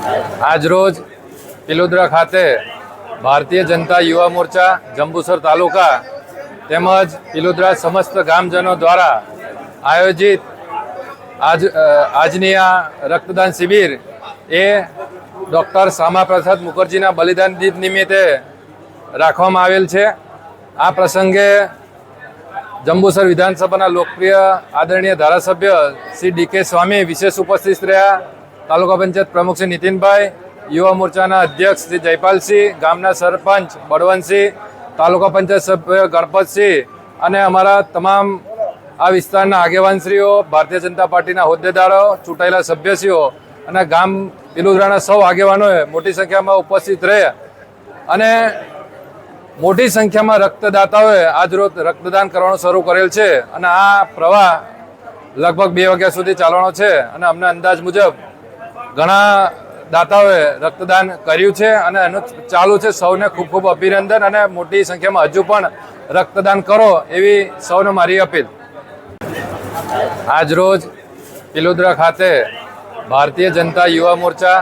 આજરોજ પિલોદરા ખાતે ભારતીય જનતા યુવા મોરચા જંબુસર તાલુકા તેમજ પિલોદરા સમસ્ત ગામજનો દ્વારા આયોજિત આજ આજની આ રક્તદાન શિબિર એ ડૉક્ટર શ્યામાપ્રસાદ મુખર્જીના બલિદાન દિન નિમિત્તે રાખવામાં આવેલ છે. આ પ્રસંગે જંબુસર વિધાનસભાના લોકપ્રિય આદરણીય ધારાસભ્ય શ્રી ડી કે સ્વામી વિશેષ ઉપસ્થિત રહ્યા. તાલુકા પંચાયત પ્રમુખ શ્રી નીતિનભાઈ, યુવા મોરચાના અધ્યક્ષ શ્રી જયપાલસિંહ, ગામના સરપંચ બળવંતસિંહ, તાલુકા પંચાયત સભ્ય ગણપતસિંહ અને અમારા તમામ આ વિસ્તારના આગેવાનશ્રીઓ, ભારતીય જનતા પાર્ટીના હોદ્દેદારો, ચૂંટાયેલા સભ્યશ્રીઓ અને ગામ પિલુદરાના સૌ આગેવાનોએ મોટી સંખ્યામાં ઉપસ્થિત રહે અને મોટી સંખ્યામાં રક્તદાતાઓએ આજરોજ રક્તદાન કરવાનું શરૂ કરેલ છે અને આ પ્રવાહ લગભગ બે વાગ્યા સુધી ચાલવાનો છે અને અમને અંદાજ મુજબ ઘણા દાતાઓએ રક્તદાન કર્યું છે અને એનું ચાલુ છે. સૌને ખૂબ ખૂબ અભિનંદન અને મોટી સંખ્યામાં હજુ પણ રક્તદાન કરો એવી સૌને મારી અપીલ. આજરોજ પિલોદરા ખાતે ભારતીય જનતા યુવા મોરચા